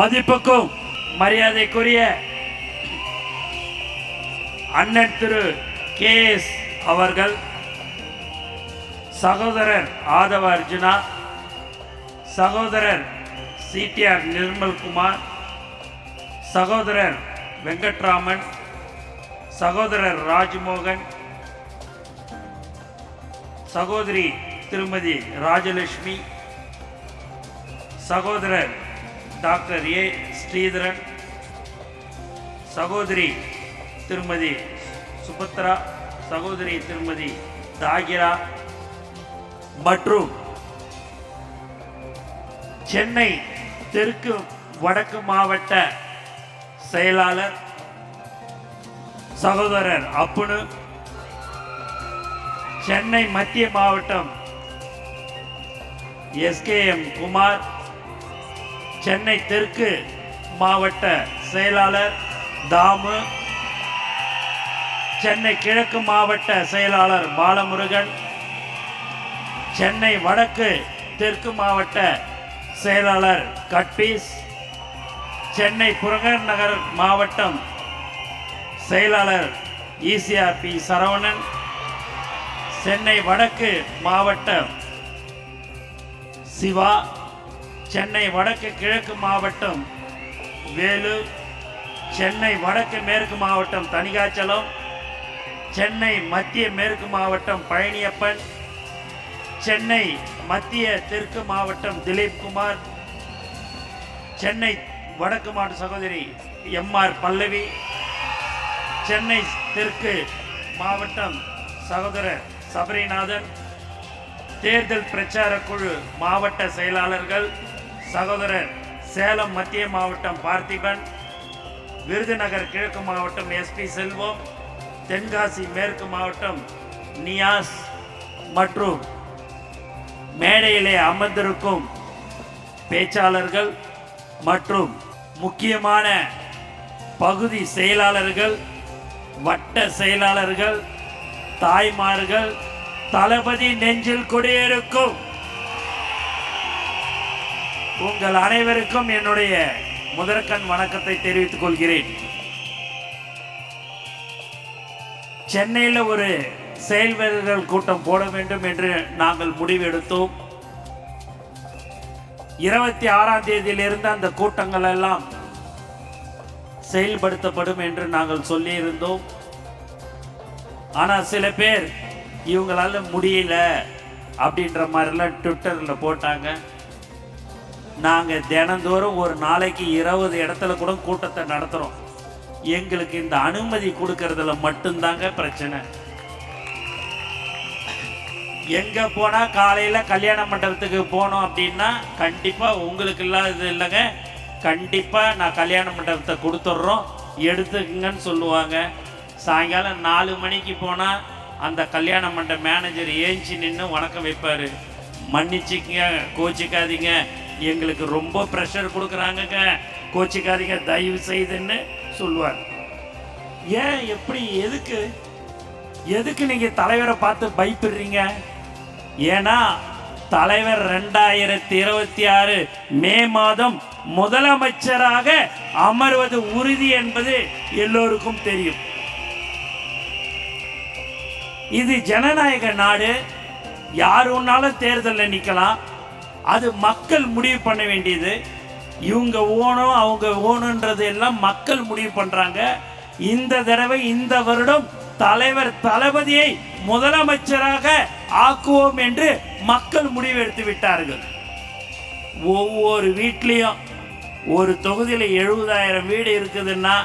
மதிப்புக்கும் மரியாதைக்குரிய அண்ணன் திரு கே எஸ் அவர்கள் சகோதரர் ஆதவ அர்ஜுனா சகோதரர் சிடிஆர் நிர்மல்குமார் சகோதரர் வெங்கட்ராமன் சகோதரர் ராஜ்மோகன் சகோதரி திருமதி ராஜலட்சுமி சகோதரர் டாக்டர் ஏ ஸ்ரீதரன் சகோதரி திருமதி சுபத்ரா சகோதரி திருமதி தாகிரா மற்றும் சென்னை தெற்கு வடக்கு மாவட்ட செயலாளர் சகோதரர் அப்புனு சென்னை மத்திய மாவட்டம் எஸ்கேஎம் குமார் சென்னை தெற்கு மாவட்ட செயலாளர் தாமு சென்னை கிழக்கு மாவட்ட செயலாளர் பாலமுருகன் சென்னை வடக்கு தெற்கு மாவட்ட செயலாளர் கட்பீஸ் சென்னை புறநகர் நகர் மாவட்டம் செயலாளர் இசிஆர்பி சரவணன் சென்னை வடக்கு மாவட்டம் சிவா சென்னை வடக்கு கிழக்கு மாவட்டம் வேலூர் சென்னை வடக்கு மேற்கு மாவட்டம் தணிகாச்சலம் சென்னை மத்திய மேற்கு மாவட்டம் பழனியப்பன் சென்னை மத்திய தெற்கு மாவட்டம் திலீப்குமார் சென்னை வடக்கு மாவட்ட சகோதரி எம்ஆர் பல்லவி சென்னை தெற்கு மாவட்டம் சகோதரர் சபரிநாதன் தேர்தல் பிரச்சார குழு மாவட்ட செயலாளர்கள் சகோதரர் சேலம் மத்திய மாவட்டம் பார்த்திபன் விருதுநகர் கிழக்கு மாவட்டம் எஸ்பி செல்வம் தென்காசி மேற்கு மாவட்டம் நியாஸ் மற்றும் மேடையிலே அமர்ந்திருக்கும் பேச்சாளர்கள் மற்றும் முக்கியமான பகுதி செயலாளர்கள் வட்ட செயலாளர்கள் தாய்மார்கள் தளபதி நெஞ்சில் குடியிருக்கும் உங்கள் அனைவருக்கும் என்னுடைய முதற்கண் வணக்கத்தை தெரிவித்துக் கொள்கிறேன். சென்னையில் ஒரு செயல் வீரர்கள் கூட்டம் போட வேண்டும் என்று நாங்கள் முடிவெடுத்தோம். இருபத்தி ஆறாம் தேதியிலிருந்து அந்த கூட்டங்கள் எல்லாம் செயல்படுத்தப்படும் என்று நாங்கள் சொல்லியிருந்தோம். ஆனால் சில பேர் இவங்களால முடியல அப்படின்ற மாதிரிலாம் ட்விட்டரில் போட்டாங்க. நாங்கள் தினந்தோறும் ஒரு நாளைக்கு இருபது இடத்துல கூட கூட்டத்தை நடத்துகிறோம் எங்களுக்கு இந்த அனுமதி கொடுக்கறதுல மட்டும்தாங்க பிரச்சனை. எங்கே போனால் காலையில் கல்யாண மண்டபத்துக்கு போனோம் அப்படின்னா கண்டிப்பாக உங்களுக்கு இல்லாதது இல்லைங்க. கண்டிப்பாக நான் கல்யாண மண்டபத்தை கொடுத்துட்றோம். எடுத்துக்குங்கன்னு சொல்லுவாங்க. சாயங்காலம் நாலு மணிக்கு போனால் அந்த கல்யாண மண்டப மேனேஜர் ஏஞ்சி நின்று வணக்கம் வைப்பார். மன்னிச்சுக்கங்க கோச்சிக்காதீங்க. எங்களுக்கு ரொம்ப ப்ரெஷர் கொடுக்குறாங்கங்க. கோச்சிக்காதீங்க தயவு செய்துன்னு சொல்லுவார் ஏன் எப்படி எதுக்கு? எதுக்கு நீங்க தலைவரை பார்த்து பயப்படுறீங்க? ஏன்னா தலைவர் ரெண்டாயிரத்தி இருபத்தி ஆறு மே மாதம் முதலமைச்சராக அமர்வது உறுதி என்பது எல்லோருக்கும் தெரியும். இது ஜனநாயக நாடு. யார் ஒன்னாலும் தேர்தலில் நிற்கலாம். அது மக்கள் முடிவு பண்ண வேண்டியது. இவங்க ஓணும் அவங்க ஓணுன்றது எல்லாம் மக்கள் முடிவு பண்ணுறாங்க இந்த தடவை இந்த வருடம் தலைவர் தளபதியை முதலமைச்சராக ஆக்குவோம் என்று மக்கள் முடிவெடுத்து விட்டார்கள். ஒவ்வொரு வீட்லேயும் ஒரு தொகுதியில் எழுபதாயிரம் வீடு இருக்குதுன்னா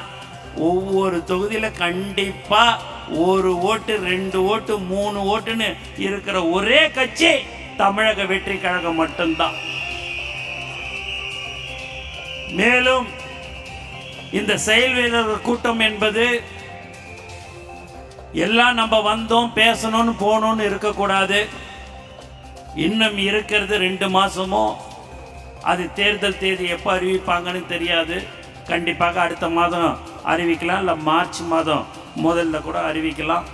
ஒவ்வொரு தொகுதியில் கண்டிப்பாக ஒரு ஓட்டு ரெண்டு ஓட்டு மூணு ஓட்டுன்னு இருக்கிற ஒரே கட்சி தமிழக வெற்றி கழகம் மட்டும்தான். மேலும் இந்த செயல் வீரர்கள் கூட்டம் என்பது எல்லாம் நம்ம வந்தோம் பேசணும்னு போகணும்னு இருக்கக்கூடாது. இன்னும் இருக்கிறது ரெண்டு மாசமோ அது தேர்தல் தேதி எப்போ அறிவிப்பாங்கன்னு தெரியாது. கண்டிப்பாக அடுத்த மாதம் அறிவிக்கலாம் இல்லை மார்ச் மாதம் முதல்ல கூட அறிவிக்கலாம்.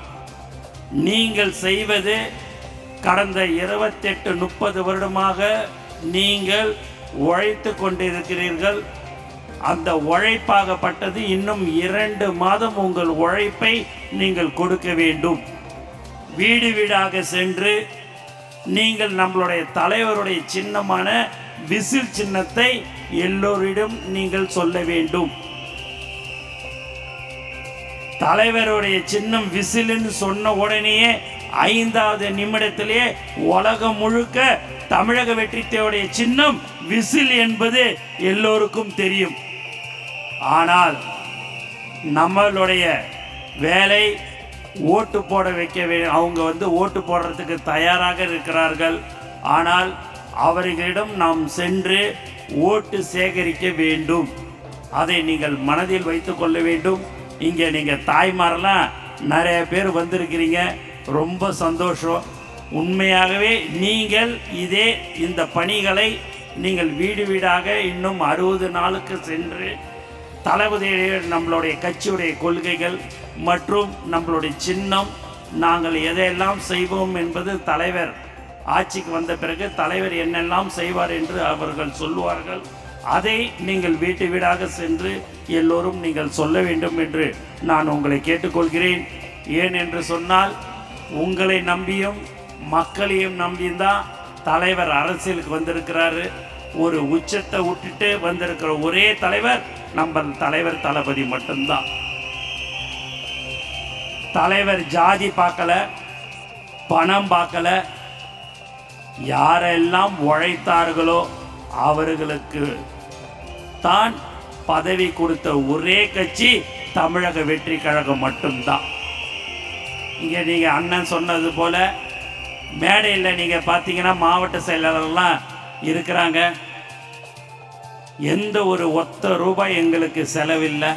நீங்கள் செய்வது கடந்த இருபத்தெட்டு முப்பது வருடமாக நீங்கள் உழைத்து கொண்டிருக்கிறீர்கள். அந்த உழைப்பாகப்பட்டது இன்னும் இரண்டு மாதம் உங்கள் உழைப்பை நீங்கள் கொடுக்க வேண்டும். வீடு வீடாக சென்று நீங்கள் நம்மளுடைய தலைவருடைய சின்னமான விசில் சின்னத்தை எல்லோரிடம் நீங்கள் சொல்ல வேண்டும். தலைவருடைய சின்னம் விசிலுன்னு சொன்ன உடனேயே ஐந்தாவது நிமிடத்திலேயே உலகம் முழுக்க தமிழக வெற்றித்தையுடைய சின்னம் விசில் என்பது எல்லோருக்கும் தெரியும். ஆனால் நம்மளுடைய வேலை ஓட்டு போட வைக்க அவங்க வந்து ஓட்டு போடுறதுக்கு தயாராக இருக்கிறார்கள். ஆனால் அவர்களிடம் நாம் சென்று ஓட்டு சேகரிக்க வேண்டும். அதை நீங்கள் மனதில் வைத்து கொள்ள வேண்டும். இங்கே நீங்கள் தாய்மாரெல்லாம் நிறைய பேர் வந்திருக்கிறீங்க. ரொம்ப சந்தோஷம். உண்மையாகவே நீங்கள் இதே இந்த பணிகளை நீங்கள் வீடு வீடாக இன்னும் அறுபது நாளுக்கு சென்று தளபதியுடைய நம்மளுடைய கட்சியுடைய கொள்கைகள் மற்றும் நம்மளுடைய சின்னம் நாங்கள் எதையெல்லாம் செய்வோம் என்பது தலைவர் ஆட்சிக்கு வந்த பிறகு தலைவர் என்னெல்லாம் செய்வார் என்று அவர்கள் சொல்லுவார்கள். அதை நீங்கள் வீட்டு வீடாக சென்று எல்லோரும் நீங்கள் சொல்ல வேண்டும் என்று நான் உங்களை கேட்டுக்கொள்கிறேன். ஏன் என்று சொன்னால் உங்களை நம்பியும் மக்களையும் நம்பியும் தான் தலைவர் அரசியலுக்கு வந்திருக்கிறாரு. ஒரு உச்சத்தை விட்டுட்டு வந்திருக்கிற ஒரே தலைவர் நம்ம தலைவர் தளபதி மட்டும்தான். தலைவர் ஜாதி பார்க்கல பணம் பார்க்கல யாரெல்லாம் உழைத்தார்களோ அவர்களுக்கு தான் பதவி கொடுத்த ஒரே கட்சி தமிழக வெற்றி கழகம் மட்டும்தான். இங்கே நீங்கள் அண்ணன் சொன்னது போல் மேடையில் நீங்கள் பார்த்தீங்கன்னா மாவட்ட செயலாளர்லாம் இருக்கிறாங்க. எந்த ஒரு ஒத்த ரூபாய் எங்களுக்கு செலவில்லை.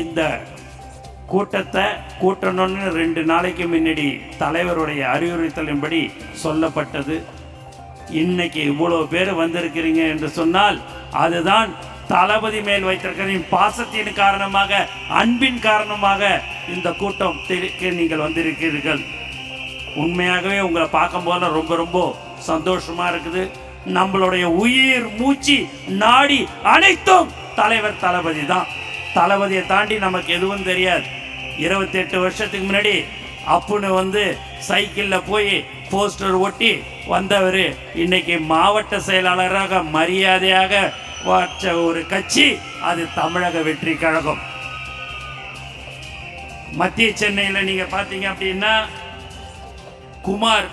இந்த கூட்டத்தை கூட்டணும்னு ரெண்டு நாளைக்கு முன்னாடி தலைவருடைய அறிவுறுத்தலின்படி சொல்லப்பட்டது. இன்னைக்கு இவ்வளோ பேர் வந்திருக்கிறீங்க என்று சொன்னால் அதுதான் தளபதி மேல் வைத்திருக்கிற பாசத்தின் காரணமாக அன்பின் காரணமாக இந்த கூட்டம் திருக்கு நீங்கள் வந்திருக்கிறீர்கள். உண்மையாகவே உங்களை பார்க்கும் போல ரொம்ப ரொம்ப சந்தோஷமா இருக்குது. நம்மளுடைய உயிர் மூச்சு நாடி அனைத்தும் தலைவர் தளபதி தான். தளபதியை தாண்டி நமக்கு எதுவும் தெரியாது. இருபத்தி எட்டு வருஷத்துக்கு முன்னாடி அப்புன்னு வந்து சைக்கிளில் போய் போஸ்டர் ஒட்டி வந்தவர். இன்னைக்கு மாவட்ட செயலாளராக மரியாதையாக வச்ச ஒரு கட்சி அது தமிழக வெற்றி கழகம். மத்திய சென்னையில் நீங்கள் பார்த்தீங்க அப்படின்னா குமார்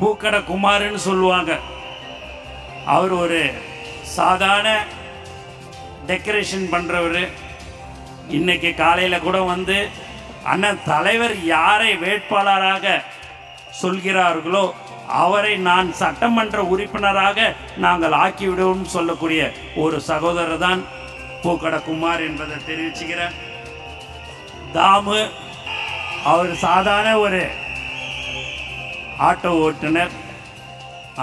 பூக்கடை குமார்னு சொல்லுவாங்க. அவர் ஒரு சாதாரண டெக்கரேஷன் பண்ணுறவர் இன்னைக்கு காலையில் கூட வந்து அண்ணன் தலைவர் யாரை வேட்பாளராக சொல்கிறார்களோ அவரை நான் சட்டமன்ற உறுப்பினராக நாங்கள் ஆக்கிவிடுவோம் சொல்லக்கூடிய ஒரு சகோதரர் தான் பூக்கடை குமார் என்பதை தெரிவிச்சுக்கிறேன். தாமு அவர் சாதாரண ஒரு ஆட்டோ ஓட்டுநர்.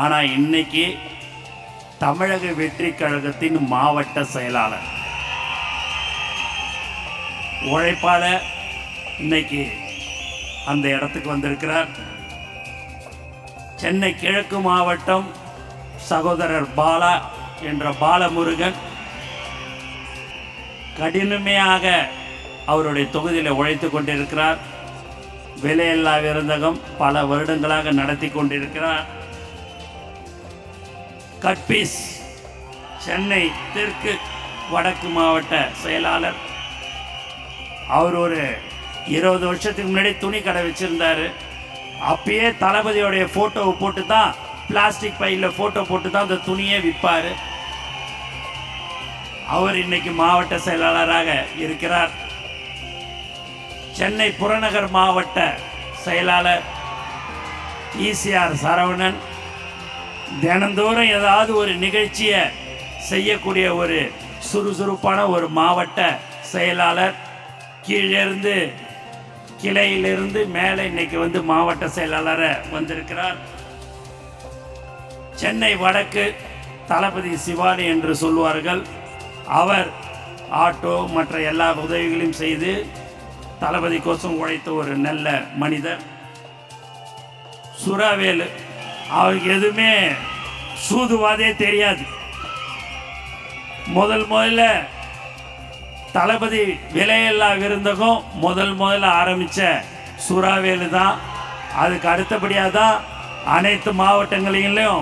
ஆனால் இன்னைக்கு தமிழக வெற்றி கழகத்தின் மாவட்ட செயலாளர். உழைப்பால இன்னைக்கு அந்த இடத்துக்கு வந்திருக்கிறார். சென்னை கிழக்கு மாவட்டம் சகோதரர் பாலா என்ற பாலமுருகன். கடினமையாக அவருடைய தொகுதியில் உழைத்து கொண்டிருக்கிறார். விலையில்லா விருந்தகம் பல வருடங்களாக நடத்தி கொண்டிருக்கிறார். கட்பீஸ் சென்னை தெற்கு வடக்கு மாவட்ட செயலாளர். அவர் ஒரு இருபது வருஷத்துக்கு முன்னாடி துணி கடை வச்சுருந்தார். அப்பயே தளபதியோடைய ஃபோட்டோவை போட்டு தான் பிளாஸ்டிக் பையில் ஃபோட்டோ போட்டு தான் அந்த துணியை விற்பார். அவர் இன்னைக்கு மாவட்ட செயலாளராக இருக்கிறார். சென்னை புறநகர் மாவட்ட செயலாளர் ஈசிஆர் சரவணன். தினந்தோறும் ஏதாவது ஒரு நிகழ்ச்சியை செய்யக்கூடிய ஒரு சுறுசுறுப்பான ஒரு மாவட்ட செயலாளர். கீழிருந்து கிளையிலிருந்து மேலே இன்னைக்கு வந்து மாவட்ட செயலாளரை வந்திருக்கிறார். சென்னை வடக்கு தளபதி சிவானி என்று சொல்வார்கள் அவர் ஆட்டோ மற்ற எல்லா உதவிகளையும் செய்து தளபதி கோசம் உழைத்த ஒரு நல்ல மனிதர். சுறாவேலு. அவருக்கு எதுவுமே சூதுவாதே தெரியாது. முதல் முதல்ல தளபதி விலையில்லா விருந்தகம் முதல் முதல்ல ஆரம்பித்த சுறாவேலு தான். அதுக்கு அடுத்தபடியாக தான் அனைத்து மாவட்டங்களிலும்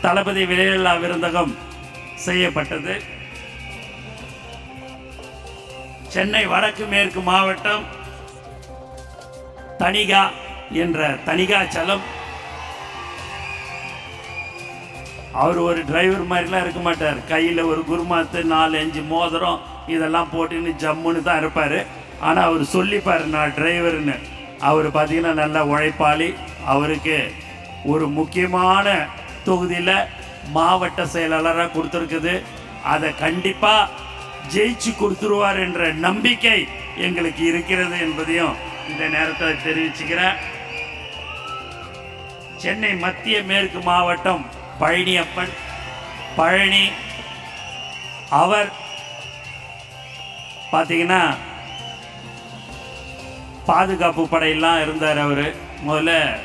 தளபதி விலையில்லா விருந்தகம் செய்யப்பட்டது. சென்னை வடக்கு மேற்கு மாவட்டம் தனிகா என்ற தனிகாச்சலம் அவர் ஒரு டிரைவர் மாதிரிலாம் இருக்க மாட்டார். கையில் ஒரு குருமாத்து நாலு அஞ்சு மோதிரம் இதெல்லாம் போட்டுன்னு ஜம்முன்னு தான் இருப்பார். ஆனால் அவர் சொல்லிப்பார் நான் டிரைவர்னு அவர் பார்த்திங்கன்னா நல்ல உழைப்பாளி. அவருக்கு ஒரு முக்கியமான தொகுதியில் மாவட்ட செயலாளராக கொடுத்துருக்குது. அதை கண்டிப்பாக ஜெயிச்சு கொடுத்துருவார் என்ற நம்பிக்கை எங்களுக்கு இருக்கிறது என்பதையும் இந்த நேரத்தில் தெரிவிச்சுக்கிறேன். சென்னை மத்திய மேற்கு மாவட்டம் பழனியப்பன் பழனி அவர் பார்த்தீங்கன்னா பாதுகாப்பு படையெல்லாம் இருந்தார் அவர். முதல்ல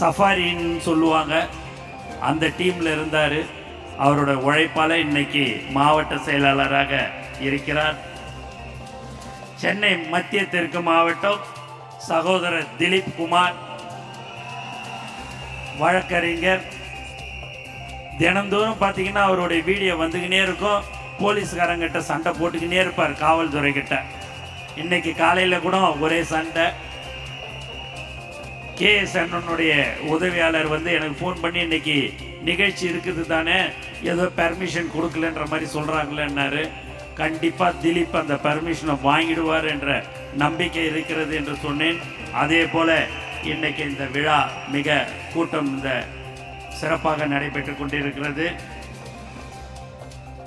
சஃபாரின்னு சொல்லுவாங்க. அந்த டீமில் இருந்தார். அவரோட உழைப்பால் இன்னைக்கு மாவட்ட செயலாளராக இருக்கிறார். சென்னை மத்திய தெற்கு மாவட்டம் சகோதரர் திலீப் குமார் வழக்கறிஞர். தினந்தோறும் பார்த்தீங்கன்னா அவருடைய வீடியோ வந்துக்கினே இருக்கும். போலீஸ்காரங்கிட்ட சண்டை போட்டுக்கினே இருப்பார் காவல்துறை கிட்ட இன்னைக்கு காலையில் கூட ஒரே சண்டை. கேஎஸ் அண்ணனுடைய உதவியாளர் வந்து எனக்கு ஃபோன் பண்ணி இன்னைக்கு நிகழ்ச்சி இருக்குது தானே? ஏதோ பெர்மிஷன் கொடுக்கலன்ற மாதிரி சொல்கிறாங்களேன்னாரு கண்டிப்பாக திலீப் அந்த பர்மிஷனை வாங்கிடுவார் என்ற நம்பிக்கை இருக்கிறது என்று சொன்னேன். அதே போல இன்னைக்கு இந்த விழா மிக கூட்டம் இந்த சிறப்பாக நடைபெற்று கொண்டிருக்கிறது.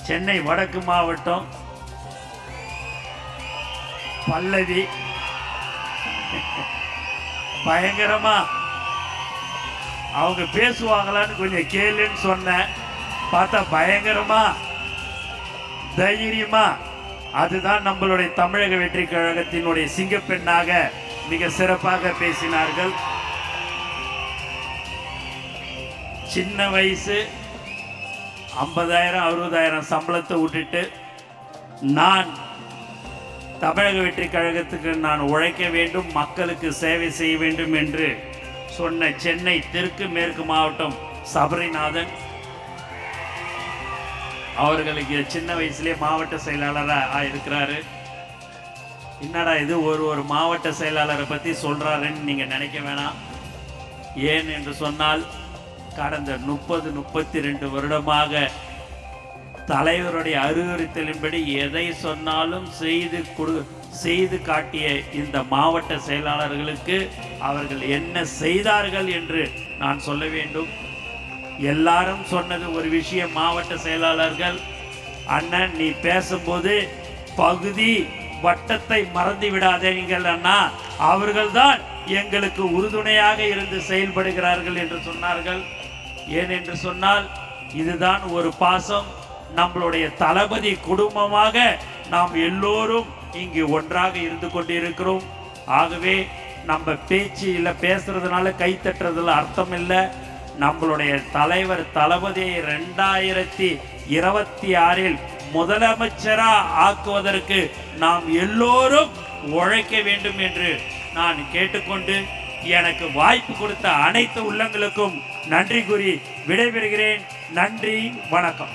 சென்னை வடக்கு மாவட்டம் பல்லவி. பயங்கரமா அவங்க பேசுவாங்களான்னு கொஞ்சம் கேளுன்னு சொன்னேன். பார்த்தா பயங்கரமா தைரியமா. அதுதான் நம்மளுடைய தமிழக வெற்றி கழகத்தினுடைய சிங்கப்பெண்ணாக மிக சிறப்பாக பேசினார்கள். சின்ன வயசு ஐம்பதாயிரம் அறுபதாயிரம் சம்பளத்தை விட்டுட்டு நான் தமிழக வெற்றி கழகத்துக்கு நான் உழைக்க வேண்டும் மக்களுக்கு சேவை செய்ய வேண்டும் என்று சொன்ன சென்னை தெற்கு மேற்கு மாவட்டம் சபரிநாதன். அவர்களுக்கு சின்ன வயசுலேயே மாவட்ட செயலாளராக இருக்கிறாரு என்னடா இது ஒரு ஒரு மாவட்ட செயலாளரை பற்றி சொல்கிறாருன்னு நீங்கள் நினைக்க வேணாம். ஏன் என்று சொன்னால் கடந்த முப்பது முப்பத்தி ரெண்டு வருடமாக தலைவருடைய அறிவுறுத்தலின்படி எதை சொன்னாலும் செய்து கொடு செய்து காட்டிய இந்த மாவட்ட செயலாளர்களுக்கு அவர்கள் என்ன செய்தார்கள் என்று நான் சொல்ல வேண்டும். எல்லாரும் சொன்னது ஒரு விஷயம் மாவட்ட செயலாளர்கள் அண்ணன் நீ பேசும்போது பகுதி வட்டத்தை மறந்து விடாதேங்கள் அண்ணா. அவர்கள்தான் எங்களுக்கு உறுதுணையாக இருந்து செயல்படுகிறார்கள் என்று சொன்னார்கள். ஏன் என்று சொன்னால் இதுதான் ஒரு பாசம். நம்மளுடைய தளபதி குடும்பமாக நாம் எல்லோரும் இங்கு ஒன்றாக இருந்து கொண்டிருக்கிறோம். ஆகவே நம்ம பேச்சு இல்லை பேசுறதுனால கை தட்டுறதுல அர்த்தம் இல்லை. நம்மளுடைய தலைவர் தளபதி ரெண்டாயிரத்தி இருபத்தி ஆறில் முதலமைச்சரா ஆக்குவதற்கு நாம் எல்லோரும் உழைக்க வேண்டும் என்று நான் கேட்டுக்கொண்டு எனக்கு வாய்ப்பு கொடுத்த அனைத்து உள்ளங்களுக்கும் நன்றி கூறி விடைபெறுகிறேன். நன்றி வணக்கம்.